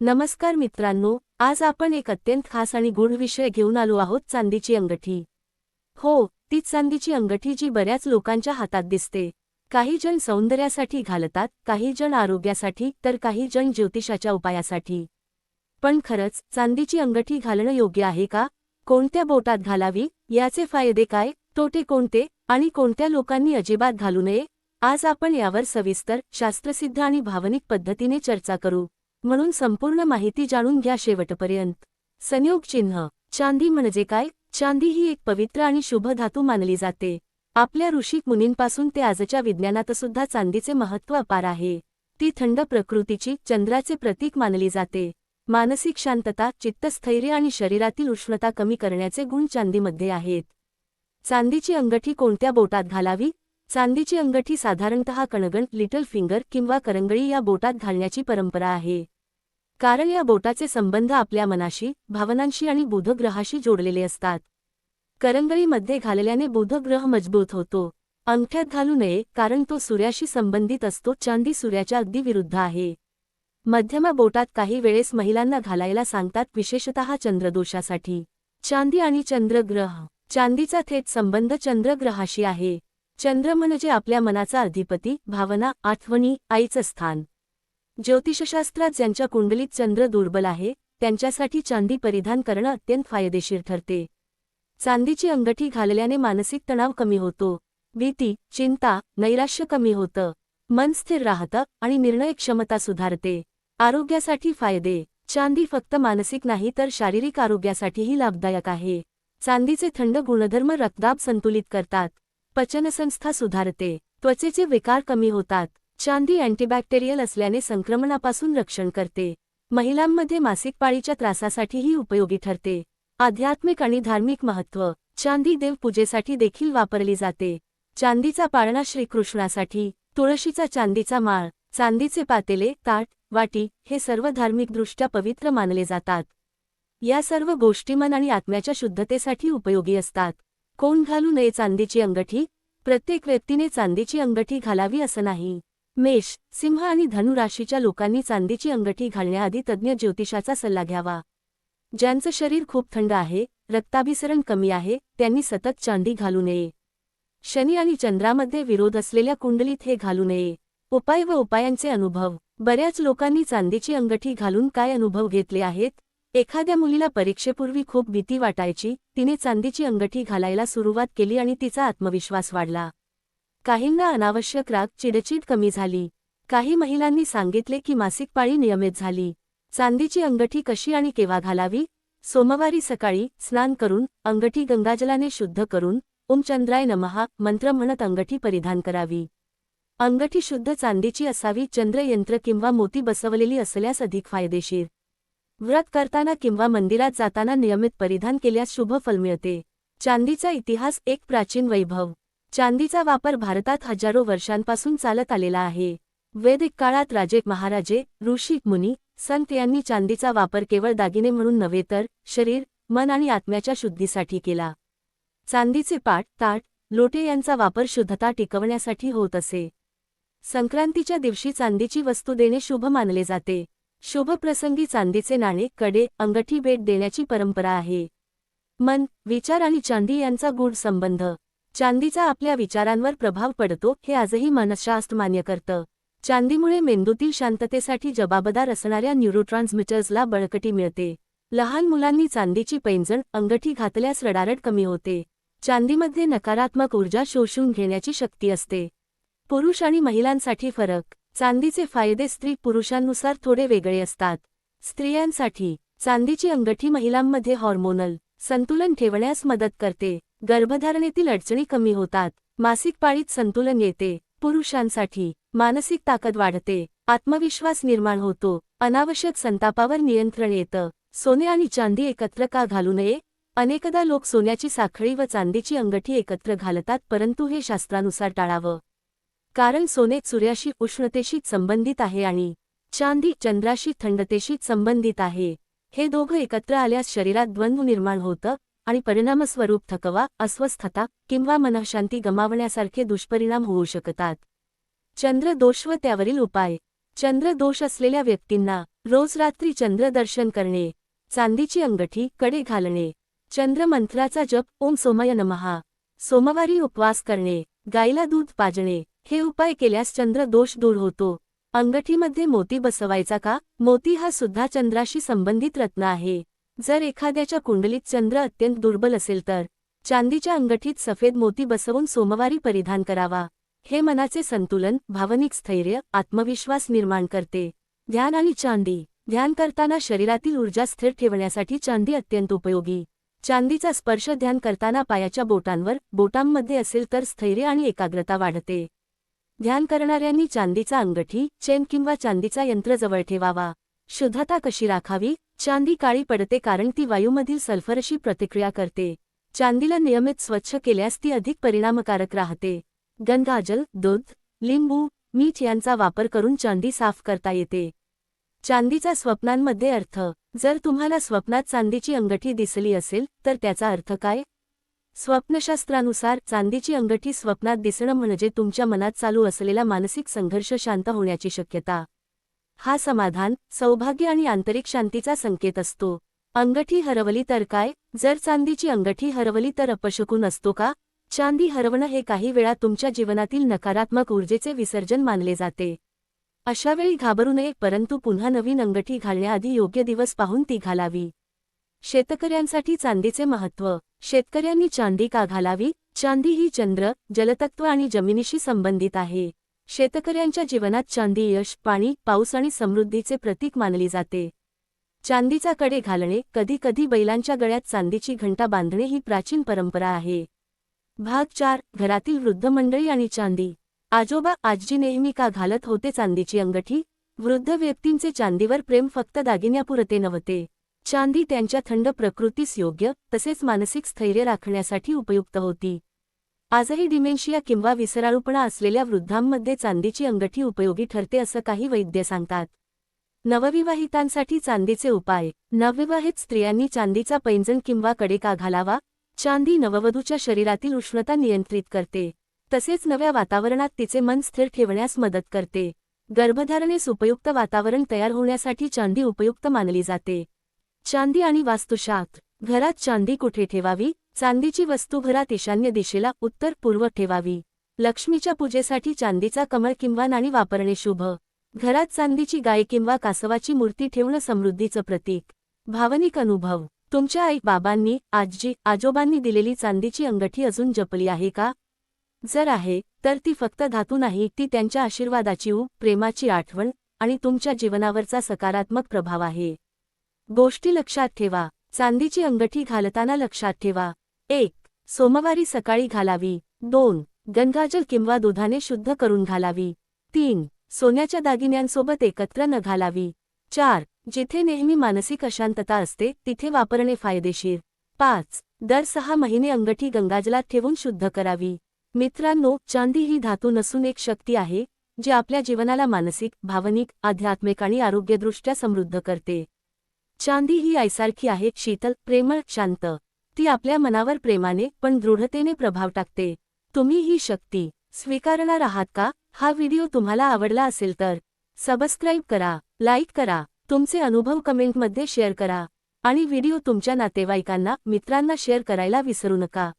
नमस्कार मित्रांनो आज आपण एक अत्यंत खास आणि गूढ विषय घेऊन आलो आहोत चांदीची अंगठी. हो तीच चांदीची अंगठी जी बऱ्याच लोकांच्या हातात दिसते. काही जण सौंदर्यासाठी घालतात काही जण आरोग्यासाठी तर काही जण ज्योतिषाच्या उपायासाठी. पण खरंच चांदीची अंगठी घालणं योग्य आहे का? कोणत्या बोटात घालावी? याचे फायदे काय? तोटे कोणते? आणि कोणत्या लोकांनी अजिबात घालू नये? आज आपण यावर सविस्तर शास्त्रसिद्ध आणि भावनिक पद्धतीने चर्चा करू. म्हणून संपूर्ण माहिती जाणून घ्या शेवटपर्यंत. संयोग चिन्ह. चांदी म्हणजे काय? चांदी ही एक पवित्र आणि शुभ धातू मानली जाते. आपल्या ऋषिक मुनींपासून ते आजच्या विज्ञानात सुद्धा चांदीचे महत्त्व अपार आहे. ती थंड प्रकृतीची चंद्राचे प्रतीक मानली जाते. मानसिक शांतता चित्तस्थैर्य आणि शरीरातील उष्णता कमी करण्याचे गुण चांदीमध्ये आहेत. चांदीची अंगठी कोणत्या बोटात घालावी? चांदीची अंगठी साधारणतः कणगण लिटल फिंगर किंवा करंगळी या बोटात घालण्याची परंपरा आहे. कारण या बोटाचे संबंध आपल्या मनाशी भावनांशी आणि बुधग्रहाशी जोडलेले असतात. करंगळीमध्ये घालल्याने बुधग्रह मजबूत होतो. अंगठ्यात घालू नये कारण तो सूर्याशी संबंधित असतो चांदी सूर्याच्या अगदी विरुद्ध आहे. मध्यमा बोटात काही वेळेस महिलांना घालायला सांगतात विशेषतः चंद्रदोषासाठी. चांदी आणि चंद्रग्रह. चांदीचा थेट संबंध चंद्रग्रहाशी आहे. चंद्र म्हणजे आपल्या मनाचा अधिपती भावना आठवणी आईचं स्थान. ज्योतिषशास्त्रात ज्यांच्या कुंडलीत चंद्र दुर्बल आहे त्यांच्यासाठी चांदी परिधान करणं अत्यंत फायदेशीर ठरते. चांदीची अंगठी घालल्याने मानसिक तणाव कमी होतो. भीती चिंता नैराश्य कमी होतं. मन स्थिर राहतं आणि निर्णय क्षमता सुधारते. आरोग्यासाठी फायदे. चांदी फक्त मानसिक नाही तर शारीरिक आरोग्यासाठीही लाभदायक आहे. चांदीचे थंड गुणधर्म रक्तदाब संतुलित करतात. पचनसंस्था सुधारते. त्वचेचे विकार कमी होतात. चांदी अँटीबॅक्टेरियल असल्याने संक्रमणापासून रक्षण करते. महिलांमध्ये मासिक पाळीच्या त्रासासाठीही उपयोगी ठरते. आध्यात्मिक आणि धार्मिक महत्त्व चांदी देवपूजेसाठी देखील वापरली जाते. चांदीचा पाळणा श्रीकृष्णासाठी तुळशीचा चांदीचा माळ चांदीचे पातेले ताट वाटी हे सर्व धार्मिकदृष्ट्या पवित्र मानले जातात. या सर्व गोष्टी मन आणि आत्म्याच्या शुद्धतेसाठी उपयोगी असतात. कोण घालू नये चांदीची अंगठी? प्रत्येक व्यक्तीने चांदीची अंगठी घालावी असं नाही. मेष सिंह आणि धनु राशीच्या लोकांनी चांदीची अंगठी घालण्याआधी तज्ज्ञ ज्योतिषाचा सल्ला घ्यावा. ज्यांचं शरीर खूप थंड आहे रक्ताभिसरण कमी आहे त्यांनी सतत चांदी घालू नये. शनी आणि चंद्रामध्ये विरोध असलेल्या कुंडलीत हे घालू नये. उपाय व उपायांचे अनुभव. बऱ्याच लोकांनी चांदीची अंगठी घालून काय अनुभव घेतले आहेत? एखाद्या मुलीला परीक्षेपूर्वी खूप भीती वाटायची तिने चांदीची अंगठी घालायला सुरुवात केली आणि तिचा आत्मविश्वास वाढला. काहींना अनावश्यक राग चिडचिड कमी झाली. काही महिलांनी सांगितले की मासिक पाळी नियमित झाली. चांदीची अंगठी कशी आणि केव्हा घालावी? सोमवारी सकाळी स्नान करून अंगठी गंगाजलाने शुद्ध करून उमचंद्राय नमहा मंत्र म्हणत अंगठी परिधान करावी. अंगठी शुद्ध चांदीची असावी चंद्रयंत्र किंवा मोती बसवलेली असल्यास अधिक फायदेशीर. व्रत करताना किंवा मंदिरात जाताना नियमित परिधान केल्यास शुभ फल मिळते. चांदीचा इतिहास एक प्राचीन वैभव. चांदीचा वापर भारतात हजारो वर्षांपासून चालत आलेला आहे. वैदिक काळात राजे महाराजे ऋषी मुनी संत यांनी चांदीचा वापर केवळ दागिने म्हणून नव्हे तर शरीर मन आणि आत्म्याच्या शुद्धीसाठी केला. चांदीचे पाट ताट लोटे यांचा वापर शुद्धता टिकवण्यासाठी होत असे. संक्रांतीच्या दिवशी चांदीची वस्तू देणे शुभ मानले जाते. शुभ प्रसंगी चांदीचे नाणे कडे अंगठी भेट देण्याची परंपरा आहे. मन विचार आणि चांदी यांचा गूढ संबंध. चांदीचा आपल्या विचारांवर प्रभाव पडतो हे आजही मनशास्त्र मान्य करतं. चांदीमुळे मेंदूतील शांततेसाठी जबाबदार असणाऱ्या न्यूरोट्रान्समिटर्सला बळकटी मिळते. लहान मुलांनी चांदीची पैंजण अंगठी घातल्यास रडारड कमी होते. चांदीमध्ये नकारात्मक ऊर्जा शोषून घेण्याची शक्ती असते. पुरुष आणि महिलांसाठी फरक. चांदीचे फायदे स्त्री पुरुषांनुसार थोडे वेगळे असतात. स्त्रियांसाठी चांदीची अंगठी महिलांमध्ये हॉर्मोनल संतुलन ठेवण्यास मदत करते. गर्भधारणेतील अडचणी कमी होतात. मासिक पाळीत संतुलन येते. पुरुषांसाठी मानसिक ताकद वाढते. आत्मविश्वास निर्माण होतो. अनावश्यक संतापावर नियंत्रण येतं. सोने आणि चांदी एकत्र का घालू नये? अनेकदा लोक सोन्याची साखळी व चांदीची अंगठी एकत्र घालतात परंतु हे शास्त्रानुसार टाळावं. कारण सोने सूर्याशी उष्णतेशी संबंधित आहे आणि चांदी चंद्राशी थंडतेशी संबंधित आहे. हे दोघं एकत्र आल्यास शरीरात द्वंद्व निर्माण होतं. आणि परिणामस्वरूप थकवा अस्वस्थता किंवा मनःशांती गमावण्यासारखे दुष्परिणाम होऊ शकतात. चंद्रदोष व त्यावरील उपाय. चंद्रदोष असलेल्या व्यक्तींना रोज रात्री चंद्रदर्शन करणे चांदीची अंगठी कडे घालणे चंद्रमंत्राचा जप ओम सोमय नमहा सोमवारी उपवास करणे गाईला दूध पाजणे हे उपाय केल्यास चंद्र दोष दूर होतो. अंगठीमध्ये मोती बसवायचा का? मोती हा सुद्धा चंद्राशी संबंधित रत्न आहे. जर एखाद्याच्या कुंडलीत चंद्र अत्यंत दुर्बल असेल तर चांदीच्या अंगठीत सफेद मोती बसवून सोमवारी परिधान करावा. हे मनाचे संतुलन भावनिक स्थैर्य आत्मविश्वास निर्माण करते. ध्यान आणि चांदी. ध्यान करताना शरीरातील ऊर्जा स्थिर ठेवण्यासाठी चांदी अत्यंत उपयोगी. चांदीचा स्पर्श ध्यान करताना पायाच्या बोटांवर बोटांमध्ये असेल तर स्थैर्य आणि एकाग्रता वाढते. ध्यान करणाऱ्यांनी चांदीचा अंगठी चेन किंवा चांदीचा यंत्र जवळ ठेवावा. शुद्धता कशी राखावी? चांदी काळी पडते कारण ती वायूमधील सल्फरशी प्रतिक्रिया करते. चांदीला नियमित स्वच्छ केल्यास ती अधिक परिणामकारक राहते. गंगाजल दूध लिंबू मीठ यांचा वापर करून चांदी साफ करता येते. चांदीचा स्वप्नांमध्ये अर्थ जर तुम्हाला स्वप्नात चांदीची अंगठी दिसली असेल तर त्याचा अर्थ काय? स्वप्नशास्त्रानुसार चांदीची अंगठी स्वप्नात दिसणं म्हणजे तुमच्या मनात चालू असलेला मानसिक संघर्ष शांत होण्याची शक्यता. हा समाधान सौभाग्य आणि आंतरिक शांतीचा संकेत असतो. अंगठी हरवली तर काय? जर चांदीची अंगठी हरवली तर अपशकून असतो का? चांदी हरवणं हे काही वेळा तुमच्या जीवनातील नकारात्मक ऊर्जेचे विसर्जन मानले जाते. अशावेळी घाबरू नये परंतु पुन्हा नवीन अंगठी घालण्याआधी योग्य दिवस पाहून ती घालावी. शेतकऱ्यांसाठी चांदीचे महत्त्व. शेतकऱ्यांनी चांदी का घालावी? चांदी ही चंद्र जलतत्व आणि जमिनीशी संबंधित आहे. शेतकऱ्यांच्या जीवनात चांदी यश पाणी पाऊस आणि समृद्धीचे प्रतीक मानली जाते. चांदीचा कडे घालणे कधीकधी बैलांच्या गळ्यात चांदीची घंटा बांधणे ही प्राचीन परंपरा आहे. भाग चार घरातील वृद्ध मंडळी आणि चांदी. आजोबा आजी नेहमी का घालत होते चांदीची अंगठी? वृद्ध व्यक्तींचे चांदीवर प्रेम फक्त दागिन्यापुरते नव्हते. चांदी त्यांच्या थंड प्रकृतीस योग्य तसेच मानसिक स्थैर्य राखण्यासाठी उपयुक्त होती. आजही डिमेन्शिया किंवा विसराळूपणा असलेल्या वृद्धांमध्ये चांदीची अंगठी उपयोगी ठरते असं काही वैद्य सांगतात. नवविवाहितांसाठी चांदीचे उपाय. नवविवाहित स्त्रियांनी चांदीचा पैंजण किंवा कडेका घालावा. चांदी नववधूच्या शरीरातील उष्णता नियंत्रित करते. तसेच नव्या वातावरणात तिचे मन स्थिर ठेवण्यास मदत करते. गर्भधारणेस उपयुक्त वातावरण तयार होण्यासाठी चांदी उपयुक्त मानली जाते. चांदी आणि वास्तुशास्त्र. घरात चांदी कुठे ठेवावी? चांदीची वस्तू घरात ईशान्य दिशेला उत्तर पूर्व ठेवावी. लक्ष्मीच्या पूजेसाठी चांदीचा कमळ किंवा नाणी वापरणे शुभ. घरात चांदीची गाय किंवा कासवाची मूर्ती ठेवणं समृद्धीचं प्रतीक. भावनिक अनुभव. तुमच्या आई बाबांनी आजी आजोबांनी दिलेली चांदीची अंगठी अजून जपली आहे का? जर आहे तर ती फक्त धातू नाही ती त्यांच्या आशीर्वादाची ऊ प्रेमाची आठवण आणि तुमच्या जीवनावरचा सकारात्मक प्रभाव आहे. गोष्टी लक्षात ठेवा. चांदीची अंगठी घालताना लक्षात ठेवा. एक सोमवारी सकाळी घालावी. दोन गंगाजल किंवा दुधाने शुद्ध करून घालावी. तीन सोन्याच्या दागिन्यांसोबत एकत्र न घालावी. चार जिथे नेहमी मानसिक अशांतता असते तिथे वापरणे फायदेशीर. पाच दर सहा महिने अंगठी गंगाजलात ठेवून शुद्ध करावी. मित्रांनो चांदी ही धातू नसून एक शक्ती आहे जी आपल्या जीवनाला मानसिक भावनिक आध्यात्मिक आणि आरोग्यदृष्ट्या समृद्ध करते. चांदी ही आईसारखी आहे शीतल प्रेमळ शांत. ती आपल्या मनावर प्रेमाने पण दृढतेने प्रभाव टाकते. तुम्ही ही शक्ती स्वीकारणार आहात का? हा व्हिडिओ तुम्हाला आवडला असेल तर सबस्क्राईब करा लाईक करा तुमचे अनुभव कमेंटमध्ये शेअर करा आणि व्हिडिओ तुमच्या नातेवाईकांना मित्रांना शेअर करायला विसरू नका.